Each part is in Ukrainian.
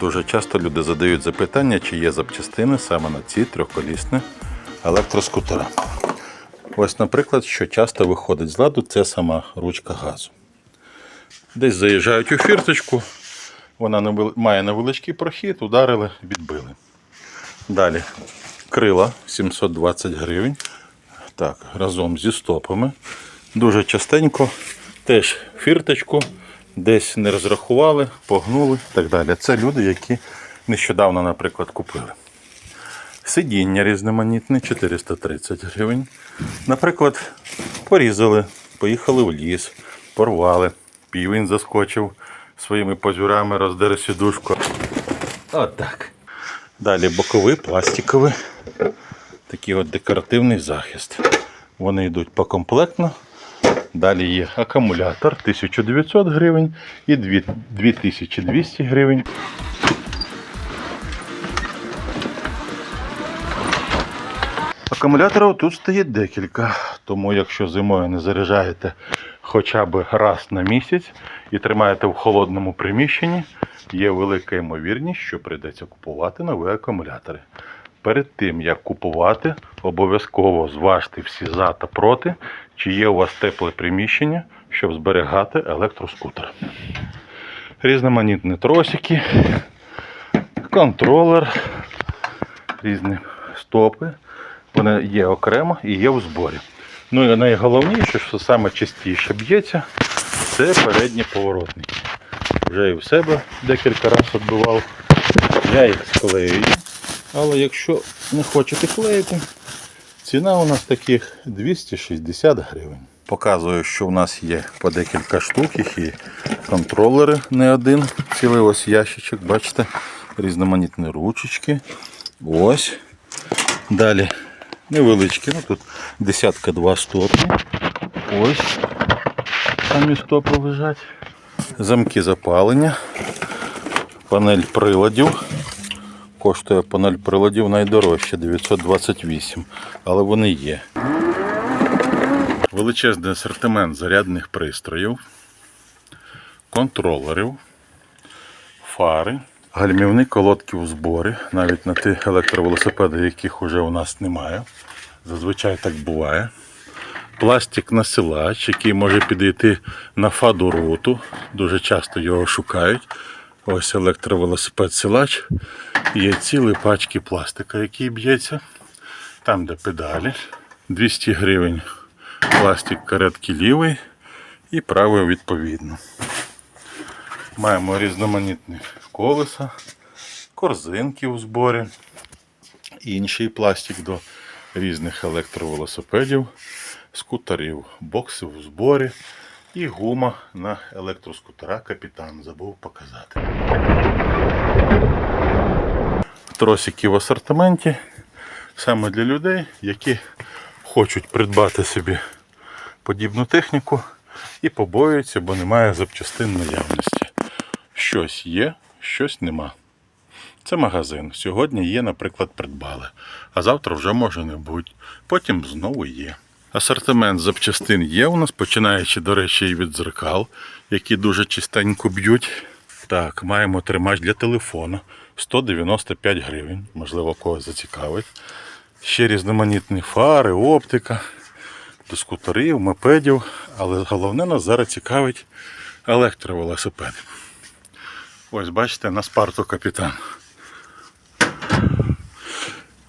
Дуже часто люди задають запитання, чи є запчастини саме на ці трьохколісні електроскутера. Ось, наприклад, що часто виходить з ладу, це сама ручка газу. Десь заїжджають у фірточку, вона має невеличкий прохід, ударили, відбили. Далі крила 720 гривень. Так, разом зі стопами. Дуже частенько теж фірточку, десь не розрахували, погнули і так далі. Це люди, які нещодавно, наприклад, купили. Сидіння різноманітне 430 гривень. Наприклад, порізали, поїхали в ліс, порвали, півень заскочив своїми позюрами, роздер сідушку. Отак. Далі боковий, пластиковий, такий от декоративний захист. Вони йдуть покомплектно. Далі є акумулятор 1900 гривень і 2200 гривень. Акумуляторів тут стоїть декілька, тому якщо зимою не заряджаєте хоча б раз на місяць і тримаєте в холодному приміщенні, є велика ймовірність, що прийдеться купувати нові акумулятори. Перед тим як купувати, обов'язково зважте всі за та проти, чи є у вас тепле приміщення, щоб зберігати електроскутер. Різноманітні тросики, контролер, різні стопи. Вони є окремо і є в зборі. Ну і найголовніше, що саме частіше б'ється, це передні поворотники. Вже і в себе декілька разів відбивав. Я їх склею. Але якщо не хочете клеїти, ціна у нас таких 260 гривень. Показую, що в нас є по декілька штук, їх і контролери не один. Цілий ось ящичок, бачите, різноманітні ручечки. Ось. Далі невеличкі, ну тут десятка два стопи. Ось самі стопи лежать. Замки запалення, панель приладів. Коштує панель приладів найдорожче 928, але вони є. Величезний асортимент зарядних пристроїв, контролерів, фари, гальмівні колодки у зборі, навіть на ті електровелосипеди, яких вже у нас немає. Зазвичай так буває. Пластик насилач, який може підійти на фаду роту. Дуже часто його шукають. Ось електровелосипед силач. Є цілі пачки пластика, який б'ється. Там, де педалі. 200 гривень пластик каретки лівий і правий відповідно. Маємо різноманітні колеса, корзинки у зборі, інший пластик до різних електровелосипедів, скутерів, бокси у зборі і гума на електроскутера капітан забув показати. Тросики в асортименті саме для людей, які хочуть придбати собі подібну техніку і побоюються, бо немає запчастин наявності. Щось є, щось нема. Це магазин. Сьогодні є, наприклад, придбали, а завтра вже може не бути. Потім знову є. Асортимент запчастин є у нас, починаючи, до речі, від дзеркал, які дуже чистенько б'ють. Так, маємо тримач для телефону 195 гривень, можливо, когось зацікавить. Ще різноманітні фари, оптика, до скутерів, мопедів, але головне нас зараз цікавить електровелосипед. Ось бачите, на спарту капітан.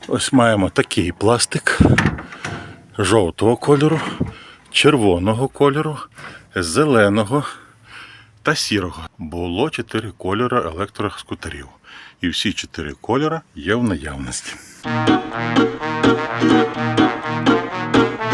Ось маємо такий пластик жовтого кольору, червоного кольору, зеленого та сірого. Було чотири кольори електроскутерів. І всі чотири кольори є в наявності.